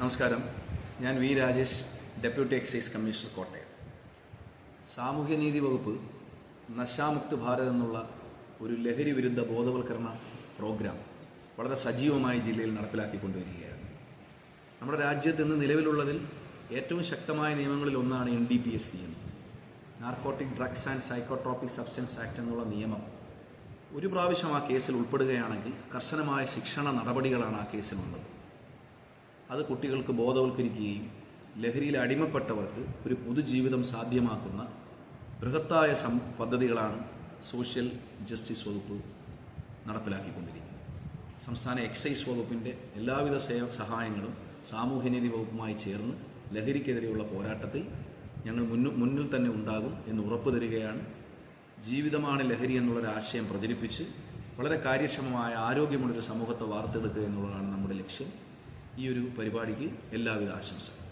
നമസ്കാരം. ഞാൻ V Rajesh deputy excise commissioner Kottayam. സാമൂഹ്യനീതി വകുപ്പ് നശാമുക്ത് ഭാരത് എന്നുള്ള ഒരു ലഹരി വിരുദ്ധ ബോധവൽക്കരണ പ്രോഗ്രാം വളരെ സജീവമായി ജില്ലയിൽ നടപ്പിലാക്കിക്കൊണ്ടുവരികയാണ്. നമ്മുടെ രാജ്യത്ത് ഇന്ന് നിലവിലുള്ളതിൽ ഏറ്റവും ശക്തമായ നിയമങ്ങളിൽ ഒന്നാണ് എൻ ഡി പി എസ് നിയമം. Narcotic drugs and psychotropic substance act എന്നുള്ള നിയമം. ഒരു പ്രാവശ്യം ആ കേസിൽ ഉൾപ്പെടുകയാണെങ്കിൽ കർശനമായ ശിക്ഷണ നടപടികളാണ് ആ കേസിലുള്ളത്. അത് കുട്ടികൾക്ക് ബോധവൽക്കരിക്കുകയും ലഹരിയിൽ അടിമപ്പെട്ടവർക്ക് ഒരു പൊതുജീവിതം സാധ്യമാക്കുന്ന ബൃഹത്തായ സം പദ്ധതികളാണ് സോഷ്യൽ ജസ്റ്റിസ് വകുപ്പ് നടപ്പിലാക്കിക്കൊണ്ടിരിക്കുന്നത്. സംസ്ഥാന എക്സൈസ് വകുപ്പിന്റെ എല്ലാവിധ സേവ സഹായങ്ങളും സാമൂഹ്യനീതി വകുപ്പുമായി ചേർന്ന് ലഹരിക്കെതിരെയുള്ള പോരാട്ടത്തിൽ ഞങ്ങൾ മുന്നിൽ മുന്നിൽ തന്നെ ഉണ്ടാകും എന്ന് ഉറപ്പു തരികയാണ്. ജീവിതമാണ് ലഹരി എന്നുള്ളൊരു ആശയം പ്രചരിപ്പിച്ച് വളരെ കാര്യക്ഷമമായ ആരോഗ്യമുള്ളൊരു സമൂഹത്തെ വാർത്തെടുക്കുക എന്നുള്ളതാണ് നമ്മുടെ ലക്ഷ്യം. ഈ ഒരു പരിപാടിക്ക് എല്ലാവിധ ആശംസകളും.